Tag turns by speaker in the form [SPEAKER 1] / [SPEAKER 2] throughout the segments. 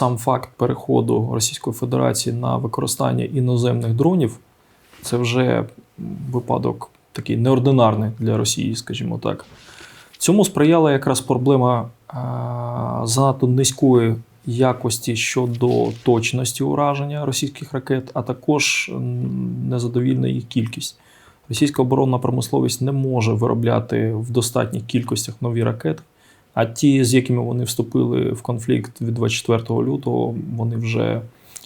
[SPEAKER 1] сам факт переходу Російської Федерації на використання іноземних дронів це вже випадок такий неординарний для Росії, скажімо так. Цьому сприяла якраз проблема а, занадто низької якості щодо точності ураження російських ракет, а також незадовільна їх кількість. Російська оборонна промисловість не може виробляти в достатніх кількостях нові ракети, а ті, з якими вони вступили в конфлікт від 24 лютого, вони вже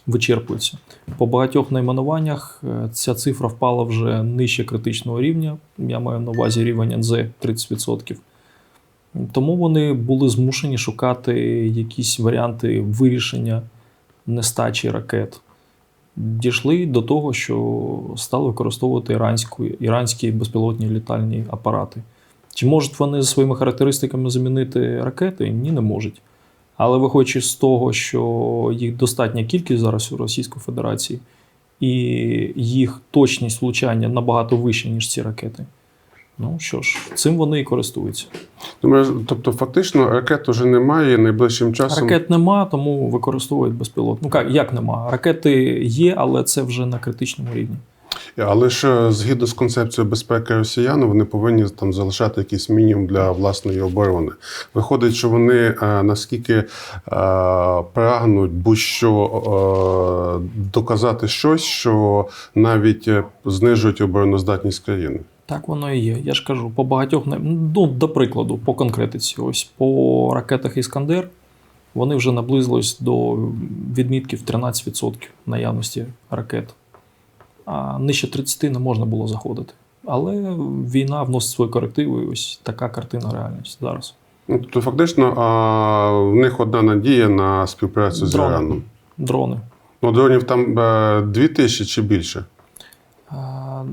[SPEAKER 1] вичерпуються. По багатьох найменуваннях е, ця цифра впала вже нижче критичного рівня. Я маю на увазі рівень НЗ 30%. Тому вони були змушені шукати якісь варіанти вирішення нестачі ракет. Дійшли до того, що стали використовувати іранську, іранські безпілотні літальні апарати. Чи можуть вони за своїми характеристиками замінити ракети? Ні, не можуть. Але виходячи з того, що їх достатня кількість зараз у Російської Федерації, і їх точність влучання набагато вища, ніж ці ракети. Ну що ж, цим вони і користуються.
[SPEAKER 2] Тобто, фактично, ракет уже немає найближчим часом.
[SPEAKER 1] Ракет нема, тому використовують безпілотні. Ну як, як нема? Ракети є, але це вже на критичному рівні.
[SPEAKER 2] Але ж е, згідно з концепцією безпеки росіян, вони повинні там залишати якийсь мінімум для власної оборони. Виходить, що вони е, наскільки е, прагнуть будь-що доказати щось, що навіть знижують обороноздатність країни.
[SPEAKER 1] Так воно і є. Я ж кажу, по багатьох ну, до прикладу, по конкретиці, ось по ракетах Іскандер вони вже наблизились до відмітків 13% наявності ракет. А нижче 30 не можна було заходити. Але війна вносить свої корективи, і ось така картина реальність зараз.
[SPEAKER 2] Ну, тобто, фактично, а, в них одна надія на співпрацю з
[SPEAKER 1] Дрони.
[SPEAKER 2] Іраном.
[SPEAKER 1] Дрони.
[SPEAKER 2] Ну, дронів там е, дві тисячі чи більше.
[SPEAKER 1] А,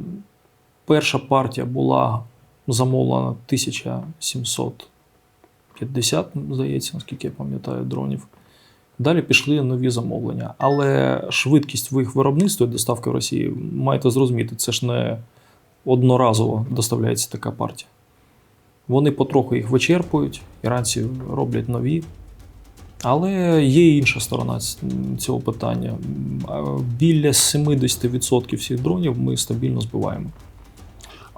[SPEAKER 1] Перша партія була замовлена 1750, здається, наскільки я пам'ятаю, дронів. Далі пішли нові замовлення. Але швидкість їх виробництва і доставки в Росії, маєте зрозуміти, це ж не одноразово доставляється така партія. Вони потроху їх вичерпують, іранці роблять нові. Але є інша сторона цього питання. Біля 70% всіх дронів ми стабільно збиваємо.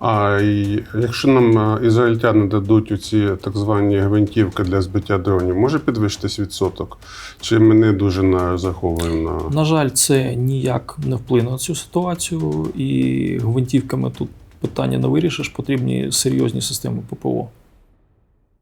[SPEAKER 2] А якщо нам е, ізраїльтяни дадуть ці так звані гвинтівки для збиття дронів, може підвищитись відсоток? Чи ми не дуже розраховуємо на.
[SPEAKER 1] На жаль, це ніяк не вплине на цю ситуацію, і гвинтівками тут питання не вирішиш, потрібні серйозні системи ППО.